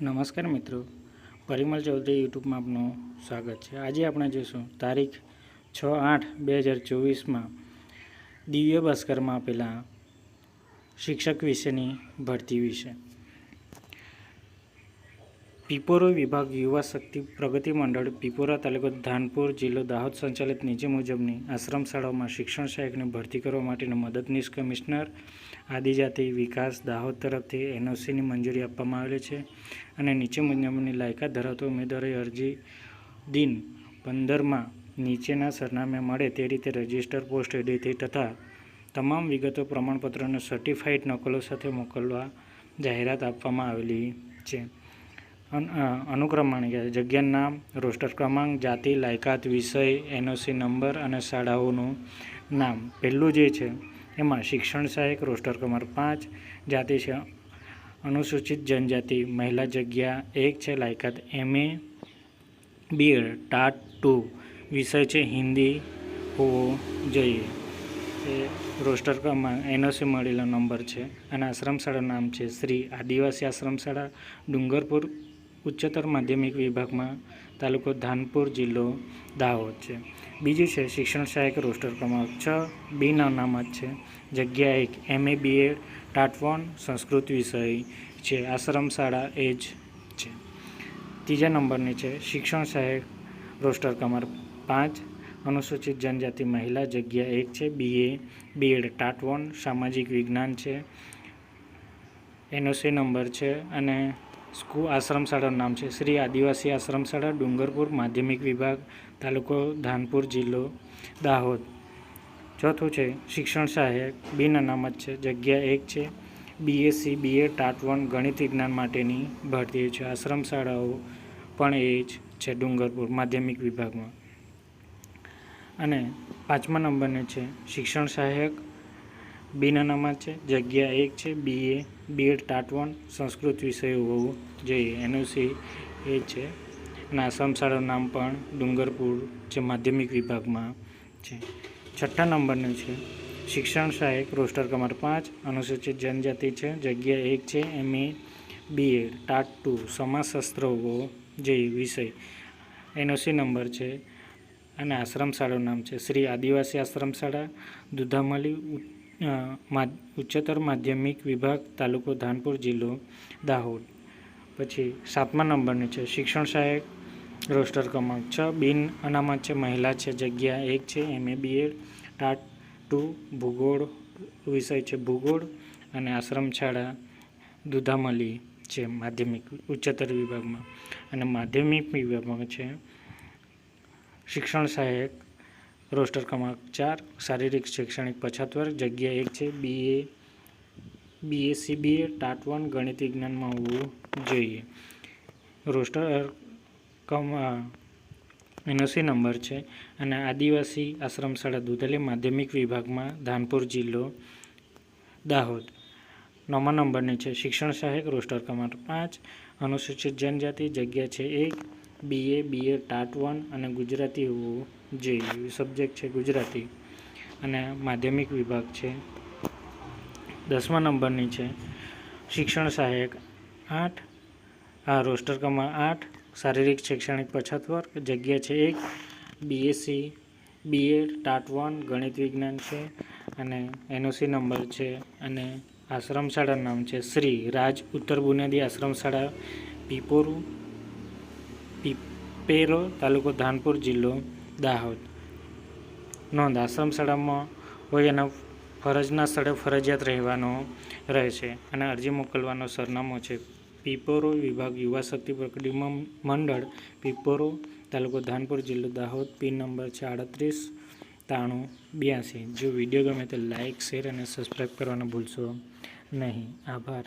નમસ્કાર મિત્રો. પરિમલ ચૌધરી યુટ્યુબમાં આપનું સ્વાગત છે. આજે આપણે જોઈશું તારીખ છ આઠ બે હજાર ચોવીસમાં દિવ્ય ભાસ્કરમાં આપેલા શિક્ષક વિશેની ભરતી વિશે. પીપોરો વિભાગ યુવા શક્તિ પ્રગતિ મંડળ પીપોરા તાલુકો ધાનપુર જિલ્લો દાહોદ સંચાલિત નીચે મુજબની આશ્રમ શાળાઓમાં શિક્ષણ સહાયકને ભરતી કરવા માટેના મદદનીશ કમિશનર આદિજાતિ વિકાસ દાહોદ તરફથી એનઓસીની મંજૂરી આપવામાં આવેલી છે અને નીચે મુજબની લાયકાત ધરાવતા ઉમેદવારોએ અરજી દિન પંદરમાં નીચેના સરનામે મળે તે રીતે રજિસ્ટર પોસ્ટ એડીથી તથા તમામ વિગતો પ્રમાણપત્રોને સર્ટિફાઇડ નકલો સાથે મોકલવા જાહેરાત આપવામાં આવેલી છે. અન- અ, ગયા. જગ્યાનું નામ રોસ્ટર ક્રમાંક જાતિ લાયકાત વિષય એનઓસી નંબર અને શાળાઓનું નામ. પહેલું જે છે એમાં શિક્ષણ સહાયક રોસ્ટર ક્રમાંક પાંચ. જાતિ છે અનુસૂચિત જનજાતિ. મહિલા જગ્યા એક છે લાયકાત એમએ બીએડ ટાટ ટુ. વિષય છે હિન્દી હોવો જોઈએ. એ રોસ્ટર ક્રમાંક એનઓસી મળેલો નંબર છે. અને આશ્રમ શાળાનું નામ છે શ્રી આદિવાસી આશ્રમ શાળા ડુંગરપુર ઉચ્ચતર માધ્યમિક વિભાગમાં તાલુકો ધાનપુર જિલ્લો દાહોદ છે. બીજું છે શિક્ષણ સહાયક રોસ્ટર ક્રમાંક છ. બિન અનામત છે. જગ્યા એક એમએ બીએડ એડ ટાટવોન, સંસ્કૃત વિષય છે. આશ્રમ શાળા એ જ છે. ત્રીજા નંબરની છે શિક્ષણ સહાયક રોસ્ટર ક્રમાંક પાંચ. અનુસૂચિત જનજાતિ મહિલા, જગ્યા એક છે. બીએ બીએડ ટાટવોન, સામાજિક વિજ્ઞાન છે. એનઓસી નંબર છે અને સ્કૂલ આશ્રમ શાળાનું નામ છે. શ્રી આદિવાસી આશ્રમ શાળા, ડુંગરપુર માધ્યમિક વિભાગ, તાલુકો ધાનપુર જિલ્લો, દાહોદ. ચોથું છે, શિક્ષણ સહાયક. બિન અનામત છે, જગ્યા એક છે. બીએસસી બીએ ટાટ વન, ગણિત વિજ્ઞાન માટેની ભરતી છે. આશ્રમ શાળાઓ પણ એ જ છે, ડુંગરપુર માધ્યમિક વિભાગમાં. અને પાંચમા નંબરને છે, શિક્ષણ સહાયક. બિન અનામત છે, જગ્યા એક છે BA BEd TAT one Sanskrit વિષય હોવું જોઈએ. એનઓસી એ છે. અને આસામ શાળાનું નામ પણ ડુંગરપુર જે માધ્યમિક વિભાગમાં છે. છઠ્ઠા નંબરનું છે. શિક્ષણ સહાયક રોસ્ટર ક્રમાંક પાંચ, અનુસૂચિત જનજાતિ છે, જગ્યા એક છે, એમએ, બીએડ, ટાટ ટુ, સમાજશાસ્ત્ર હોવો જોઈએ વિષય. એનઓસી નંબર છે. અને આશ્રમ શાળાનું નામ છે. શ્રી આદિવાસી આશ્રમ શાળા દુધામલી ઉચ્ચતર માધ્યમિક વિભાગ, તાલુકો ધાનપુર જિલ્લો, દાહોદ. પછી સાતમા નંબરની છે, શિક્ષણ સહાયક, રોસ્ટર ક્રમાંક છ, બિન અનામત છે, મહિલા છે, જગ્યા એક છે એમએ બીએડ ટાટ ટુ, ભૂગોળ વિષય છે, ભૂગોળ અને આશ્રમશાળા દુધામલી છે, માધ્યમિક ઉચ્ચતર વિભાગમાં. અને માધ્યમિક વિભાગમાં છે, શિક્ષણ સહાયક રોસ્ટર ક્રમાંક ચાર, શારીરિક, શૈક્ષણિક પછાત વર્ગ, જગ્યા એક છે BA BSc BA TAT one, ગણિત વિજ્ઞાનમાં હોવું જોઈએ. રોસ્ટર કમ એનઓસી નંબર છે અને આદિવાસી આશ્રમ શાળા દુધલી માધ્યમિક વિભાગમાં ધાનપુર જિલ્લો, દાહોદ. નવમા નંબરની છે, શિક્ષણ સહાયક, રોસ્ટર ક્રમાંક પાંચ, અનુસૂચિત જનજાતિ, જગ્યા છે એક બીએ બીએ ટાટ વન અને ગુજરાતી હોવું જોઈએ સબ્જેક્ટ છે ગુજરાતી અને માધ્યમિક વિભાગ છે. દસમા નંબરની છે. શિક્ષણ સહાયક આઠ. આ રોસ્ટર ક્રમાંક આઠ. શારીરિક શૈક્ષણિક પછાત વર્ગ. જગ્યા છે એક. બીએસસી બીએડ ટાટ વન ગણિત વિજ્ઞાન છે. અને એનઓસી નંબર છે અને આશ્રમ શાળાનું નામ છે શ્રી રાજ ઉત્તર બુનિયાદી આશ્રમ શાળા, પીપોરુ, પીપેરો તાલુકો ધાનપુર જિલ્લો. દાહોદ. નોંધ, આશ્રમ શાળામાં હોય એના ફરજના સ્થળે ફરજિયાત રહેવાનો રહે છે અને અરજી મોકલવાનો સરનામો છે. પીપોરો વિભાગ યુવા શક્તિ પ્રકૃતિ મંડળ, પીપોરો તાલુકો ધાનપુર જિલ્લો દાહોદ, પિન નંબર છે આડત્રીસ ત્રાણું બ્યાસી. જો વીડિયો ગમે તો લાઇક શેર અને સબસ્ક્રાઈબ કરવાનું ભૂલશો નહીં. આભાર.